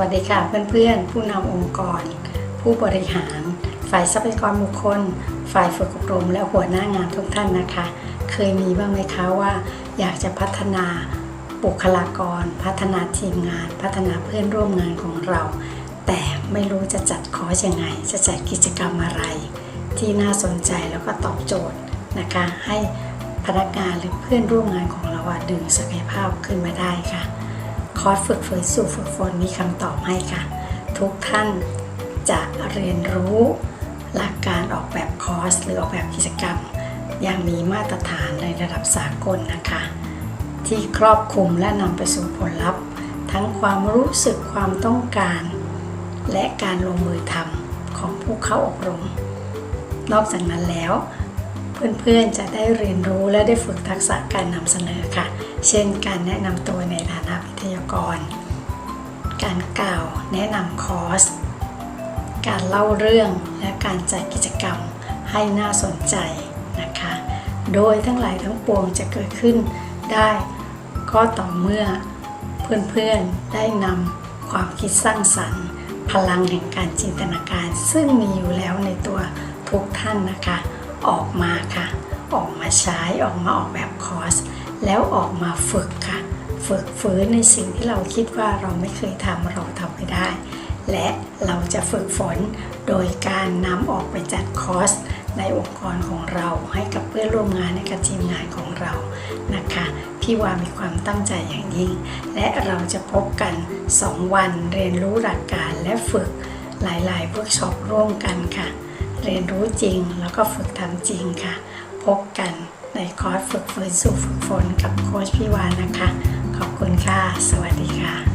วัสดีค่ะเพื่อนๆ ผู้นำองค์กร ผู้บริหาร ฝ่ายทรัพยากรบุคคล ฝ่ายฝึกอบรมและหัวหน้างานทุกท่านนะคะ เคยมีบ้างไหมคะว่า อยากจะพัฒนาบุคลากร พัฒนาทีมงาน พัฒนาเพื่อนร่วมงานของเรา แต่ไม่รู้จะจัดคอร์สยังไง จะจัดกิจกรรมอะไร ที่น่าสนใจแล้วก็ตอบโจทย์นะคะ ให้พนักงานหรือเพื่อนร่วมงานของเราดึงศักยภาพขึ้นมาได้ค่ะ คอร์สฝึกฝนสู่ฝึกฝนมีคำตอบให้ค่ะ ทุกท่านจะเรียนรู้หลักการออกแบบคอร์สหรือออกแบบกิจกรรม อย่างมีมาตรฐานในระดับสากลนะคะ ที่ครอบคลุมและนำไปสู่ผลลัพธ์ ทั้งความรู้สึกความต้องการ และการลงมือทำของผู้เข้าอบรม นอกจากนั้นแล้ว เพื่อนๆจะได้เรียนรู้และได้ฝึกทักษะการนำเสนอค่ะ เช่นการแนะนำตัวในฐานะวิทยากร การกล่าวแนะนำคอร์ส การเล่าเรื่องและการจัดกิจกรรมให้น่าสนใจนะคะ โดยทั้งหลายทั้งปวงจะเกิดขึ้นได้ก็ต่อเมื่อเพื่อนๆได้นำความคิดสร้างสรรค์ พลังแห่งการจินตนาการ ซึ่งมีอยู่แล้วในตัวทุกท่านนะคะ ออกมาค่ะ ออกมาใช้ออกมาออกแบบคอร์ส แล้วออกมาฝึกค่ะ ฝึกฝืนในสิ่งที่เราคิดว่าเราไม่เคยทำเราทำไม่ได้ และเราจะฝึกฝนโดยการนำออกไปจัดคอร์สในองค์กรของเราให้กับเพื่อนร่วมงานในกับทีมงานของเรานะคะพี่วามีความตั้งใจอย่างยิ่ง และเราจะพบกัน 2 วันเรียนรู้หลักการและฝึกหลายๆเวิร์กช็อปร่วมกันค่ะ เรียนรู้จริงแล้วก็ฝึกทำจริงค่ะ พบกันในคอร์สฝึกฝืนสู่ฝึกฝนกับโค้ชพี่วานนะคะ ขอบคุณค่ะ สวัสดีค่ะ